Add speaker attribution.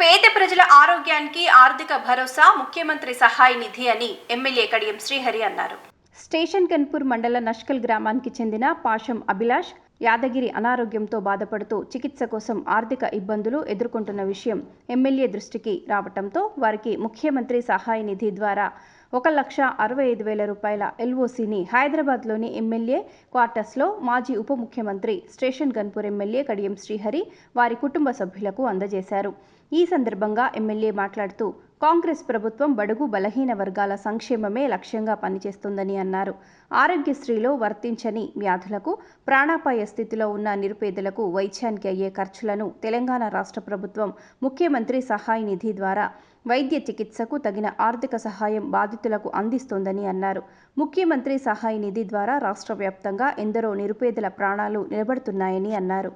Speaker 1: పేద ప్రజల ఆరోగ్యానికి ఆర్థిక భరోసా ముఖ్యమంత్రి సహాయ నిధి అని ఎమ్మెల్యే కడియం శ్రీహరి అన్నారు.
Speaker 2: స్టేషన్ కన్పూర్ మండల నష్కల్ గ్రామానికి చెందిన పాషం అభిలాష్ యాదగిరి అనారోగ్యంతో బాధపడుతూ చికిత్స కోసం ఆర్థిక ఇబ్బందులు ఎదుర్కొంటున్న విషయం ఎమ్మెల్యే దృష్టికి రావటంతో వారికి ముఖ్యమంత్రి సహాయ నిధి ద్వారా ఒక లక్ష అరవై ఐదు వేల రూపాయల ఎల్ఓసిని హైదరాబాద్లోని ఎమ్మెల్యే క్వార్టర్స్లో మాజీ ఉప ముఖ్యమంత్రి స్టేషన్ గన్పూర్ ఎమ్మెల్యే కడియం శ్రీహరి వారి కుటుంబ సభ్యులకు అందజేశారు. ఈ సందర్భంగా ఎమ్మెల్యే మాట్లాడుతూ కాంగ్రెస్ ప్రభుత్వం బడుగు బలహీన వర్గాల సంక్షేమమే లక్ష్యంగా పనిచేస్తుందని అన్నారు. ఆరోగ్యశ్రీలో వర్తించని వ్యాధులకు ప్రాణాపాయ స్థితిలో ఉన్న నిరుపేదలకు వైద్యానికి అయ్యే ఖర్చులను తెలంగాణ రాష్ట్ర ప్రభుత్వం ముఖ్యమంత్రి సహాయ నిధి ద్వారా వైద్య చికిత్సకు తగిన ఆర్థిక సహాయం బాధితులకు అందిస్తోందని అన్నారు. ముఖ్యమంత్రి సహాయ నిధి ద్వారా రాష్ట్ర వ్యాప్తంగా ఎందరో నిరుపేదల ప్రాణాలు నిలబడుతున్నాయని అన్నారు.